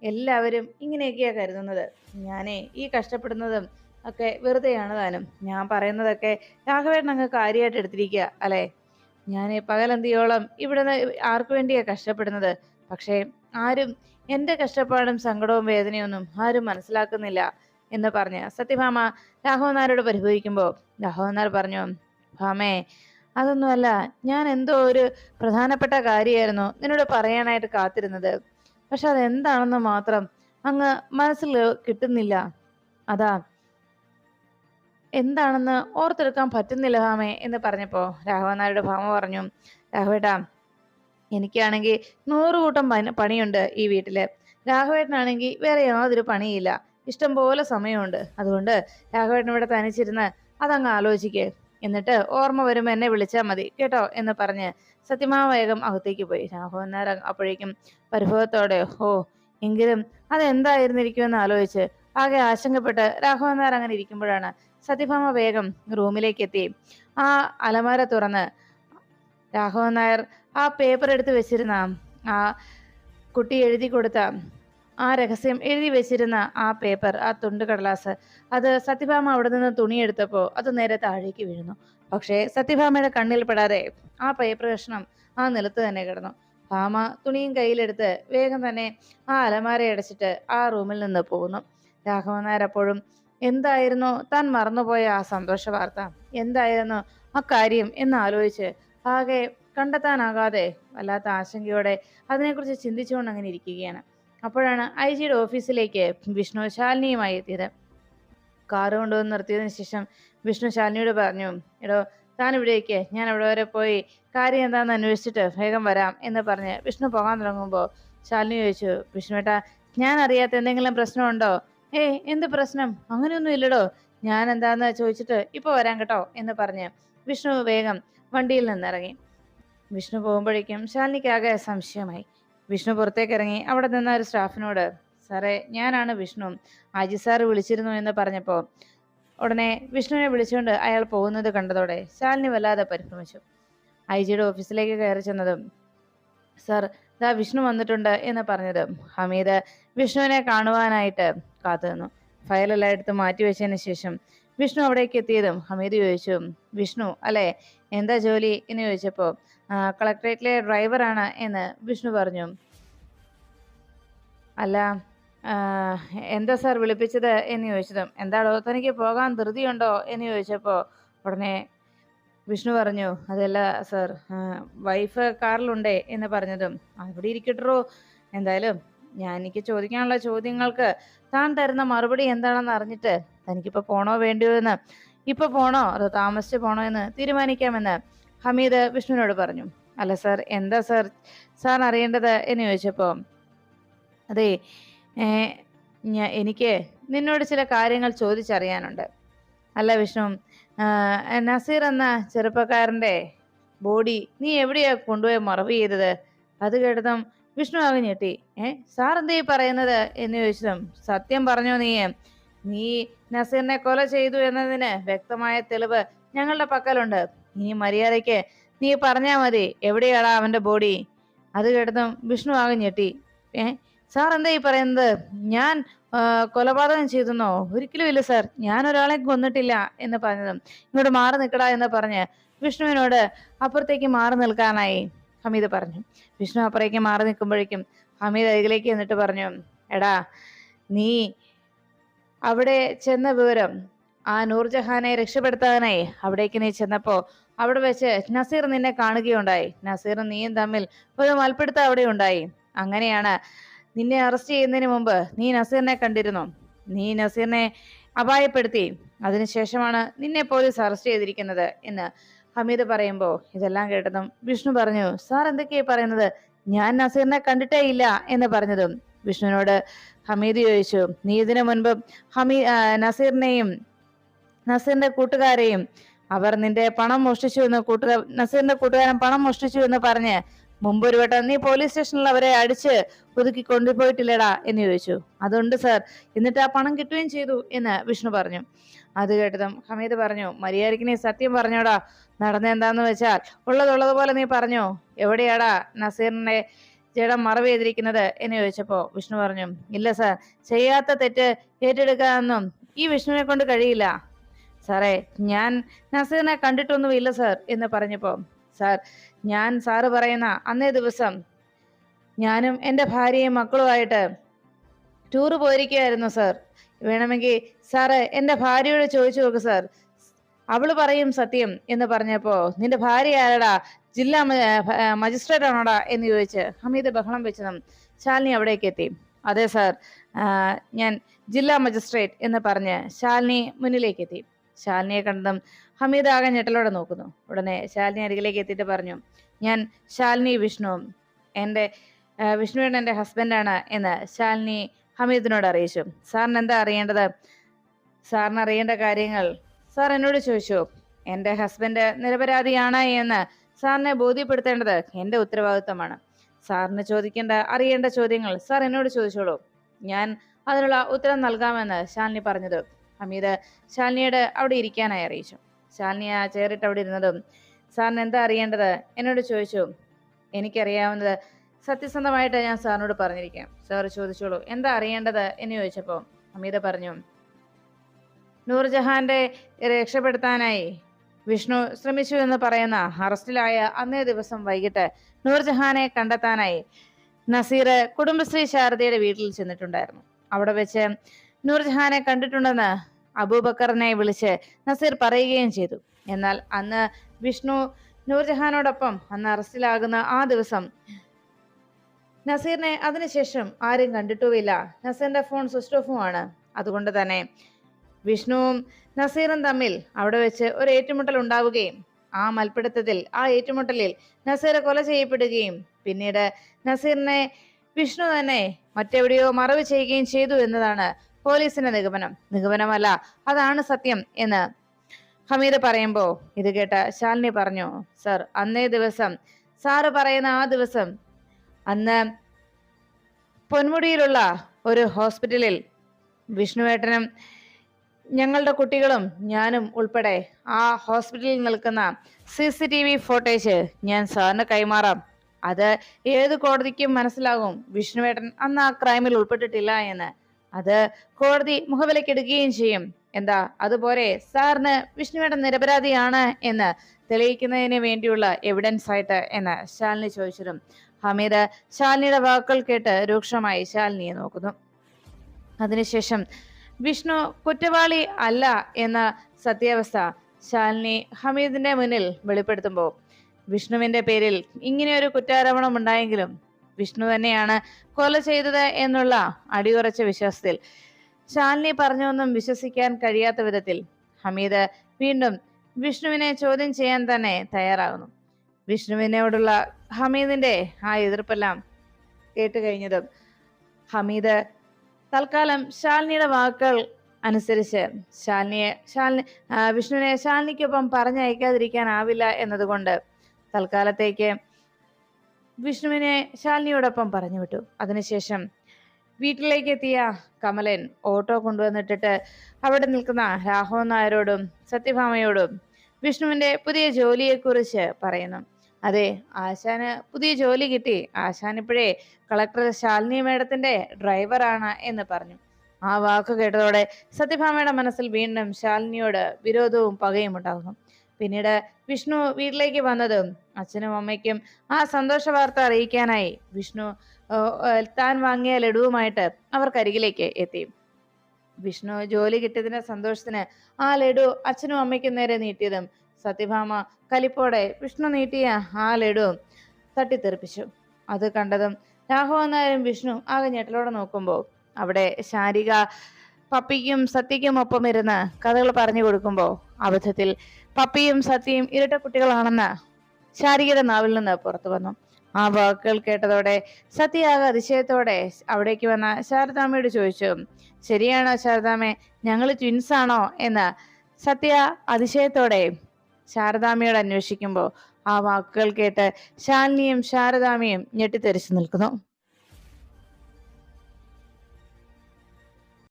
എല്ലാവരും ഇങ്ങനെയൊക്കെയാ കരുതുന്നത്. ഞാനേ ഈ കഷ്ടപ്പെടുന്നതും ഒക്കെ വെറുതെയാണ് താനും. ഞാൻ പറയുന്നതൊക്കെ രാഘവേട്ടൻ അങ്ങ് കാര്യമായിട്ട് എടുത്തിരിക്കുക അല്ലേ? ഞാൻ പകലന്തിയോളം ഇവിടെ ആർക്കു വേണ്ടിയാ കഷ്ടപ്പെടുന്നത്? പക്ഷേ ആരും എന്റെ കഷ്ടപ്പാടും സങ്കടവും വേദനയൊന്നും ആരും മനസ്സിലാക്കുന്നില്ല എന്ന് പറഞ്ഞ് സത്യഭാമ രാഘവനാരോട് പരിഭവിക്കുമ്പോൾ രാഘവനാർ പറഞ്ഞു ഭാമേ അതൊന്നുമല്ല. ഞാൻ എന്തോ ഒരു പ്രധാനപ്പെട്ട കാര്യമായിരുന്നു നിന്നോട് പറയാനായിട്ട് കാത്തിരുന്നത്. പക്ഷെ അതെന്താണെന്ന് മാത്രം അങ്ങ് മനസ്സിൽ കിട്ടുന്നില്ല. അതാ എന്താണെന്ന് ഓർത്തെടുക്കാൻ പറ്റുന്നില്ല ഭാമേ എന്ന് പറഞ്ഞപ്പോ രാഘവനാരുടെ ഭാമ പറഞ്ഞു രാഘവേട്ടാ എനിക്കാണെങ്കിൽ നൂറ് കൂട്ടം പണിയുണ്ട് ഈ വീട്ടിൽ. രാഘവേട്ടനാണെങ്കിൽ വേറെ യാതൊരു പണിയില്ല. ഇഷ്ടം പോലെ സമയമുണ്ട്. അതുകൊണ്ട് രാഘവേട്ടൻ ഇവിടെ തനിച്ചിരുന്ന് അതങ്ങ് ആലോചിക്കേ. എന്നിട്ട് ഓർമ്മ വരുമ്പോൾ എന്നെ വിളിച്ചാൽ മതി കേട്ടോ? എന്ന് പറഞ്ഞ് സത്യമാ വേഗം അകത്തേക്ക് പോയി. രാഘവൻ നായർ അപ്പോഴേക്കും പരിഭവത്തോടെ ഓ എങ്കിലും അതെന്തായിരുന്നിരിക്കുമെന്ന് ആലോചിച്ച് ആകെ ആശങ്കപ്പെട്ട് രാഘവൻ നായർ അങ്ങനെ ഇരിക്കുമ്പോഴാണ് സത്യഭാമ വേഗം റൂമിലേക്ക് എത്തി. ആ അലമാര തുറന്ന് രാഘവൻ നായർ ആ പേപ്പർ എടുത്ത് വെച്ചിരുന്ന ആ കുട്ടി എഴുതി കൊടുത്ത ആ രഹസ്യം എഴുതി വെച്ചിരുന്ന ആ പേപ്പർ ആ തുണ്ട് കടലാസ് അത് സത്യഭാമ അവിടെ നിന്ന് തുണിയെടുത്തപ്പോൾ അത് നേരെ താഴേക്ക് വീഴുന്നു. പക്ഷേ സത്യഭാമയുടെ കണ്ണിൽ പെടാതെ ആ പേപ്പർ കഷ്ണം ആ നിലത്ത് തന്നെ കിടന്നു. ഭാമ തുണിയും കയ്യിലെടുത്ത് വേഗം തന്നെ ആ അലമാര അടച്ചിട്ട് ആ റൂമിൽ നിന്ന് പോകുന്നു. രാഘവൻ നായർ അപ്പോഴും എന്തായിരുന്നു താൻ മറന്നുപോയ ആ സന്തോഷ വാർത്ത? എന്തായിരുന്നു ആ കാര്യം? എന്ന് ആലോചിച്ച് ആകെ കണ്ടെത്താനാകാതെ വല്ലാത്ത ആശങ്കയോടെ അതിനെക്കുറിച്ച് ചിന്തിച്ചുകൊണ്ട് അങ്ങനെ ഇരിക്കുകയാണ്. അപ്പോഴാണ് ഐ ജിയുടെ ഓഫീസിലേക്ക് വിഷ്ണു ശാലിനിയുമായി എത്തിയത്. കാറ് കൊണ്ടുവന്ന് നിർത്തിയതിനു ശേഷം വിഷ്ണു ശാലിനിയോട് പറഞ്ഞു എടോ താൻ ഇവിടേക്ക് ഞാൻ അവിടെ വരെ പോയി. കാര്യം എന്താണെന്ന് അന്വേഷിച്ചിട്ട് വേഗം വരാം എന്ന് പറഞ്ഞ് വിഷ്ണു പോകാൻ തുടങ്ങുമ്പോൾ ശാലിനി ചോദിച്ചു വിഷ്ണുവേട്ടാ ഞാൻ അറിയാത്ത എന്തെങ്കിലും പ്രശ്നമുണ്ടോ? ഏയ് എന്ത് പ്രശ്നം? അങ്ങനെയൊന്നും ഇല്ലടോ. ഞാൻ എന്താന്ന് ചോദിച്ചിട്ട് ഇപ്പോൾ വരാം കേട്ടോ എന്ന് പറഞ്ഞ് വിഷ്ണു വേഗം വണ്ടിയിൽ നിന്നിറങ്ങി. വിഷ്ണു പോകുമ്പോഴേക്കും ശാലിനിക്കാകെ സംശയമായി. വിഷ്ണു പുറത്തേക്ക് ഇറങ്ങി അവിടെ നിന്ന ഒരു സ്റ്റാഫിനോട് സാറേ ഞാനാണ് വിഷ്ണു. അജി സാർ വിളിച്ചിരുന്നു എന്ന് പറഞ്ഞപ്പോൾ ഉടനെ വിഷ്ണുവിനെ വിളിച്ചുകൊണ്ട് അയാൾ പോകുന്നത് കണ്ടതോടെ ശാലിനി വല്ലാതെ പരിഭ്രമിച്ചു. ഐ ജിയുടെ ഓഫീസിലേക്ക് കയറി ചെന്നതും സാർ ദാ വിഷ്ണു വന്നിട്ടുണ്ട് എന്ന് പറഞ്ഞതും ഹമീദ് വിഷ്ണുവിനെ കാണുവാനായിട്ട് കാത്തുനിന്നു ഫയലെല്ലാം എടുത്ത് മാറ്റിവെച്ചതിന് ശേഷം വിഷ്ണു അവിടേക്ക് എത്തിയതും ഹമീദ് ചോദിച്ചു വിഷ്ണു അല്ലേ? എന്താ ജോലി? എന്ന് ചോദിച്ചപ്പോൾ കളക്ടറേറ്റിലെ ഡ്രൈവറാണ് എന്ന് വിഷ്ണു പറഞ്ഞു. അല്ല എന്താ സാർ വിളിപ്പിച്ചത് എന്ന് ചോദിച്ചതും എന്താടോ തനിക്ക് പോകാൻ ധൃതിയുണ്ടോ എന്ന് ചോദിച്ചപ്പോൾ ഉടനെ വിഷ്ണു പറഞ്ഞു അതല്ല സാർ വൈഫ് കാറിലുണ്ടേ എന്ന് പറഞ്ഞതും അവിടെ ഇരിക്കട്ടോ എന്തായാലും ഞാൻ എനിക്ക് ചോദിക്കാനുള്ള ചോദ്യങ്ങൾക്ക് താൻ തരുന്ന മറുപടി എന്താണെന്ന് അറിഞ്ഞിട്ട് തനിക്കിപ്പോൾ പോണോ വേണ്ടിയോ എന്ന് ഇപ്പോൾ പോണോ അതോ താമസിച്ച് പോണോ എന്ന് തീരുമാനിക്കാമെന്ന് ഹമീദ് വിഷ്ണുവിനോട് പറഞ്ഞു അല്ല സർ എന്താ സർ സാർ അറിയേണ്ടത്? എന്ന് ചോദിച്ചപ്പോൾ അതെ എനിക്ക് നിന്നോട് ചില കാര്യങ്ങൾ ചോദിച്ചറിയാനുണ്ട്. അല്ല വിഷ്ണു നസീർ എന്ന ചെറുപ്പക്കാരന്റെ ബോഡി നീ എവിടെയാ കൊണ്ടുപോയി മറവ് ചെയ്തത്? അത് കേട്ടതും വിഷ്ണു ആകെ ഞെട്ടി. ഏ സാർ എന്തേ പറയുന്നത്? എന്ന് ചോദിച്ചതും സത്യം പറഞ്ഞോ നീ നീ നസീറിനെ കൊല ചെയ്തു എന്നതിന് വ്യക്തമായ തെളിവ് ഞങ്ങളുടെ പക്കലുണ്ട്. ഇനി മര്യാദയ്ക്ക് നീ പറഞ്ഞാ മതി എവിടെയാടാ അവന്റെ ബോഡി അത് കേട്ടതും വിഷ്ണു ആകെ ഞെട്ടി. ഏ സാർ എന്താ ഈ പറയുന്നത്? ഞാൻ കൊലപാതകം ചെയ്തെന്നോ? ഒരിക്കലും ഇല്ല സാർ ഞാൻ ഒരാളെ കൊന്നിട്ടില്ല എന്ന് പറഞ്ഞതും. ഇങ്ങോട്ട് മാറി നിൽക്കടാ എന്ന് പറഞ്ഞ് വിഷ്ണുവിനോട് അപ്പുറത്തേക്ക് മാറി നിൽക്കാനായി ഹമീദ് പറഞ്ഞു. വിഷ്ണു അപ്പുറത്തേക്ക് മാറി നിൽക്കുമ്പോഴേക്കും ഹമീദ് അരികിലേക്ക് എന്നിട്ട് പറഞ്ഞു എടാ നീ അവിടെ ചെന്ന വിവരം ആ നൂർജഹാനെ രക്ഷപ്പെടുത്താനായി അവിടേക്ക് നീ ചെന്നപ്പോ അവിടെ വെച്ച് നസീർ നിന്നെ കാണുകയുണ്ടായി. നസീർ നീയും തമ്മിൽ ഒരു മൽപ്പിടുത്തം അവിടെ ഉണ്ടായി. അങ്ങനെയാണ് നിന്നെ അറസ്റ്റ് ചെയ്യുന്നതിന് മുമ്പ് നീ നസീറിനെ കണ്ടിരുന്നു. നീ നസീറിനെ അപായപ്പെടുത്തി. അതിനുശേഷമാണ് നിന്നെ പോലീസ് അറസ്റ്റ് ചെയ്തിരിക്കുന്നത് എന്ന് ഹമീദ് പറയുമ്പോൾ ഇതെല്ലാം കേട്ടതും വിഷ്ണു പറഞ്ഞു സാർ എന്തൊക്കെയാ പറയുന്നത്? ഞാൻ നസീറിനെ കണ്ടിട്ടേ ഇല്ല എന്ന് പറഞ്ഞതും വിഷ്ണുവിനോട് ഹമീദ് ചോദിച്ചു നീ ഇതിനു മുൻപ് ഹമീ നസീറിനെയും നസീറിന്റെ കൂട്ടുകാരെയും അവർ നിന്റെ പണം മോഷ്ടിച്ചു എന്ന് കൂട്ടുകാർ നസീറിന്റെ കൂട്ടുകാരൻ പണം മോഷ്ടിച്ചു എന്ന് പറഞ്ഞ് മുമ്പ് ഒരു വട്ടം നീ പോലീസ് സ്റ്റേഷനിൽ അവരെ അടിച്ച് ഒതുക്കി കൊണ്ടുപോയിട്ടില്ലടാ എന്ന് ചോദിച്ചു. അതുണ്ട് സർ എന്നിട്ട് ആ പണം കിട്ടുകയും ചെയ്തു എന്ന് വിഷ്ണു പറഞ്ഞു. അത് കേട്ടതും ഹമീദ് പറഞ്ഞു മര്യാദയ്ക്ക് നീ സത്യം പറഞ്ഞോടാ. നടന്നെന്താന്ന് വെച്ചാൽ ഉള്ളതുള്ളതുപോലെ നീ പറഞ്ഞു. എവിടെയാടാ നസീറിന്റെ ജഡം മറവ് ചെയ്തിരിക്കുന്നത് എന്ന് ചോദിച്ചപ്പോ വിഷ്ണു പറഞ്ഞു ഇല്ല സർ ചെയ്യാത്ത തെറ്റ് ഏറ്റെടുക്കാമെന്നും ഈ വിഷ്ണുവിനെ കൊണ്ട് കഴിയില്ല. സാറേ ഞാൻ നസീറിനെ കണ്ടിട്ടൊന്നുമില്ല സാർ എന്ന് പറഞ്ഞപ്പോ സാർ ഞാൻ സാറ് പറയുന്ന അന്നേ ദിവസം ഞാനും എന്റെ ഭാര്യയും മക്കളുമായിട്ട് ടൂറ് പോയിരിക്കുകയായിരുന്നു സാർ. വേണമെങ്കിൽ സാറ് എന്റെ ഭാര്യയോട് ചോദിച്ചു നോക്ക് സാർ. അവൾ പറയും സത്യം എന്ന് പറഞ്ഞപ്പോ നിന്റെ ഭാര്യ ആരടാ? ജില്ലാ മജിസ്ട്രേറ്റ് ആണോടാ? എന്ന് ചോദിച്ച് ഹമീദ് ബഹളം വെച്ചതും ശാലിനി അവിടേക്ക് എത്തി. അതെ സാർ. ഞാൻ ജില്ലാ മജിസ്ട്രേറ്റ് എന്ന് പറഞ്ഞ് ശാലിനി മുന്നിലേക്ക് എത്തി. ശാലിനിയെ കണ്ടതും ഹമീദ് ആകെ ഞെട്ടലോടെ നോക്കുന്നു. ഉടനെ ശാലിനി അരികിലേക്ക് എത്തിയിട്ട് പറഞ്ഞു ഞാൻ ശാലിനി വിഷ്ണു എന്റെ വിഷ്ണുവിന് എന്റെ ഹസ്ബൻഡാണ് എന്ന് ശാലിനി ഹമീദിനോട് അറിയിച്ചു. സാറിന് എന്താ അറിയേണ്ടത്? സാറിന് അറിയേണ്ട കാര്യങ്ങൾ? സാർ എന്നോട് ചോദിച്ചു എന്റെ ഹസ്ബൻഡ് നിരപരാധിയാണ് എന്ന് സാറിനെ ബോധ്യപ്പെടുത്തേണ്ടത് എന്റെ ഉത്തരവാദിത്വമാണ്. സാറിന് ചോദിക്കേണ്ട അറിയേണ്ട ചോദ്യങ്ങൾ സാർ എന്നോട് ചോദിച്ചോളൂ. ഞാൻ അതിനുള്ള ഉത്തരം നൽകാമെന്ന് ശാലിനി പറഞ്ഞത്. ഹമീദ് ശാലിനിയോട് അവിടെ ഇരിക്കാനായി അറിയിച്ചു. ശാലിനി ആ ചേറിട്ട് അവിടെ ഇരുന്നതും സാറിന് എന്താ അറിയേണ്ടത്? എന്നോട് ചോദിച്ചു. എനിക്കറിയാവുന്നത് സത്യസന്ധമായിട്ട് ഞാൻ സാറിനോട് പറഞ്ഞിരിക്കാം. സാർ ചോദിച്ചോളൂ എന്താ അറിയേണ്ടത്? എന്ന് ചോദിച്ചപ്പോൾ ഹമീദ പറഞ്ഞു നൂർജഹാന്റെ രക്ഷപ്പെടുത്താനായി വിഷ്ണു ശ്രമിച്ചു എന്ന് പറയുന്ന അറസ്റ്റിലായ അന്നേ ദിവസം വൈകിട്ട് നൂർജഹാനെ കണ്ടെത്താനായി നസീർ കുടുംബശ്രീ ശാരദയുടെ വീട്ടിൽ ചെന്നിട്ടുണ്ടായിരുന്നു. അവിടെ വെച്ച് നൂർജഹാനെ കണ്ടിട്ടുണ്ടെന്ന് അബൂബക്കറിനെ വിളിച്ച് നസീർ പറയുകയും ചെയ്തു. എന്നാൽ അന്ന് വിഷ്ണു നൂർജഹാനോടൊപ്പം അന്ന് അറസ്റ്റിലാകുന്ന ആ ദിവസം നസീറിനെ അതിനുശേഷം ആരും കണ്ടിട്ടുമില്ല. നസീറിന്റെ ഫോൺ സ്വിച്ച് ഓഫുമാണ് അതുകൊണ്ട് തന്നെ വിഷ്ണുവും നസീറും തമ്മിൽ അവിടെ വെച്ച് ഒരു ഏറ്റുമുട്ടൽ ഉണ്ടാവുകയും ആ മൽപ്പിടുത്തത്തിൽ ആ ഏറ്റുമുട്ടലിൽ നസീർ കൊല ചെയ്യപ്പെടുകയും പിന്നീട് നസീറിനെ വിഷ്ണു തന്നെ മറ്റെവിടെയോ മറവ് ചെയ്യുകയും ചെയ്തു എന്നതാണ് പോലീസിന്റെ നിഗമനം. നിഗമനമല്ല അതാണ് സത്യം എന്ന് ഹമീദ് പറയുമ്പോ ഇത് കേട്ട ശാലിനി പറഞ്ഞു സർ അന്നേ ദിവസം സാറ് പറയുന്ന ആ ദിവസം അന്ന് പൊന്മുടിയിലുള്ള ഒരു ഹോസ്പിറ്റലിൽ വിഷ്ണുവേട്ടനും ഞങ്ങളുടെ കുട്ടികളും ഞാനും ഉൾപ്പെടെ ആ ഹോസ്പിറ്റലിൽ നിൽക്കുന്ന C C T V footage ഞാൻ സാറിന് കൈമാറാം. അത് ഏത് കോടതിക്കും മനസ്സിലാകും. വിഷ്ണുവേട്ടൻ അന്ന് ആ ക്രൈമിൽ ഉൾപ്പെട്ടിട്ടില്ല എന്ന്. അത് കോടതി മുഖവിലക്കെടുക്കുകയും ചെയ്യും. എന്താ? അതുപോലെ സാറിന് വിഷ്ണുവേട്ടൻ നിരപരാധിയാണ് എന്ന് തെളിയിക്കുന്നതിന് വേണ്ടിയുള്ള എവിഡൻസ് ആയിട്ട് എന്ന് ശാലിനി ചോദിച്ചതും. ഹമീദ് ശാലിനിയുടെ വാക്കുകൾ കേട്ട് രൂക്ഷമായി ശാലിനിയെ നോക്കുന്നു. അതിനുശേഷം വിഷ്ണു കുറ്റവാളി അല്ല എന്ന സത്യാവസ്ഥ ശാലിനി ഹമീദിന്റെ മുന്നിൽ വെളിപ്പെടുത്തുമ്പോൾ വിഷ്ണുവിന്റെ പേരിൽ ഇങ്ങനെ ഒരു കുറ്റാരോപണം ഉണ്ടായെങ്കിലും വിഷ്ണു തന്നെയാണ് കൊല ചെയ്തത് എന്നുള്ള അടിയുറച്ച വിശ്വാസത്തിൽ. ശാലിനി പറഞ്ഞൊന്നും വിശ്വസിക്കാൻ കഴിയാത്ത വിധത്തിൽ ഹമീദ് വീണ്ടും വിഷ്ണുവിനെ ചോദ്യം ചെയ്യാൻ തന്നെ തയ്യാറാകുന്നു വിഷ്ണുവിനോടുള്ള ഹമീദിന്റെ ആ എതിർപ്പെല്ലാം കേട്ട് കഴിഞ്ഞതും ഹമീദ് തൽക്കാലം ശാലിനിയുടെ വാക്കുകൾ അനുസരിച്ച് ശാലിനിയെ ശാലിനി വിഷ്ണുവിനെ ശാലിനിക്കൊപ്പം പറഞ്ഞയക്കാതിരിക്കാനാവില്ല എന്നതുകൊണ്ട് തൽക്കാലത്തേക്ക് വിഷ്ണുവിനെ ശാലിനിയോടൊപ്പം പറഞ്ഞു വിട്ടു. അതിനുശേഷം വീട്ടിലേക്ക് എത്തിയ കമലൻ ഓട്ടോ കൊണ്ടുവന്നിട്ടിട്ട് അവിടെ നിൽക്കുന്ന രാഘവൻ നായരോടും സത്യഭാമയോടും വിഷ്ണുവിന്റെ പുതിയ ജോലിയെക്കുറിച്ച് പറയുന്നു. അതെ ആശാന് പുതിയ ജോലി കിട്ടി. ആശാൻ ഇപ്പോഴേ കളക്ടർ ശാലിനി മേഡത്തിന്റെ ഡ്രൈവറാണ് എന്ന് പറഞ്ഞു. ആ വാക്ക് കേട്ടതോടെ സത്യഭാമയുടെ മനസ്സിൽ വീണ്ടും ശാലിനിയോട് വിരോധവും പകയും ഉണ്ടാകുന്നു പിന്നീട് വിഷ്ണു വീട്ടിലേക്ക് വന്നതും. അച്ഛനും അമ്മയ്ക്കും ആ സന്തോഷ വാർത്ത അറിയിക്കാനായി. വിഷ്ണു താൻ വാങ്ങിയ ലഡുവുമായിട്ട് അവർക്കരികിലേക്ക് എത്തി. വിഷ്ണു ജോലി കിട്ടിയതിന്റെ സന്തോഷത്തിന് ആ ലഡു അച്ഛനും അമ്മയ്ക്കും നേരെ നീട്ടിയതും സത്യഭാമ കലിപ്പോടെ വിഷ്ണു നീട്ടിയ ആ ലഡു തട്ടിത്തെറിപ്പിച്ചു. അത് കണ്ടതും രാഘവൻ നായരും വിഷ്ണു ആകെ ഞെട്ടലോടെ നോക്കുമ്പോൾ അവിടെ ശാരിക പപ്പിക്കും സത്യയ്ക്കും ഒപ്പം ഇരുന്ന് കഥകൾ പറഞ്ഞു കൊടുക്കുമ്പോൾ അബദ്ധത്തിൽ പപ്പിയും സത്യയും ഇരട്ട കുട്ടികളാണെന്ന് ശാരികയുടെ നാവിൽ നിന്ന് പുറത്തു വന്നു. ആ വാക്കുകൾ കേട്ടതോടെ സത്യ ആകെ അതിശയത്തോടെ അവിടേക്ക് വന്ന ശാരദാമ്മയോട് ചോദിച്ചു ശരിയാണോ ശാരദാമ്മേ ഞങ്ങൾ ട്വിൻസ് ആണോ? എന്ന് സത്യ അതിശയത്തോടെ ശാരദാമ്മയോട് അന്വേഷിക്കുമ്പോൾ ആ വാക്കുകൾ കേട്ട് ശാലിനിയും ശാരദാമ്മയും ഞെട്ടിത്തെറിച്ചു നിൽക്കുന്നു.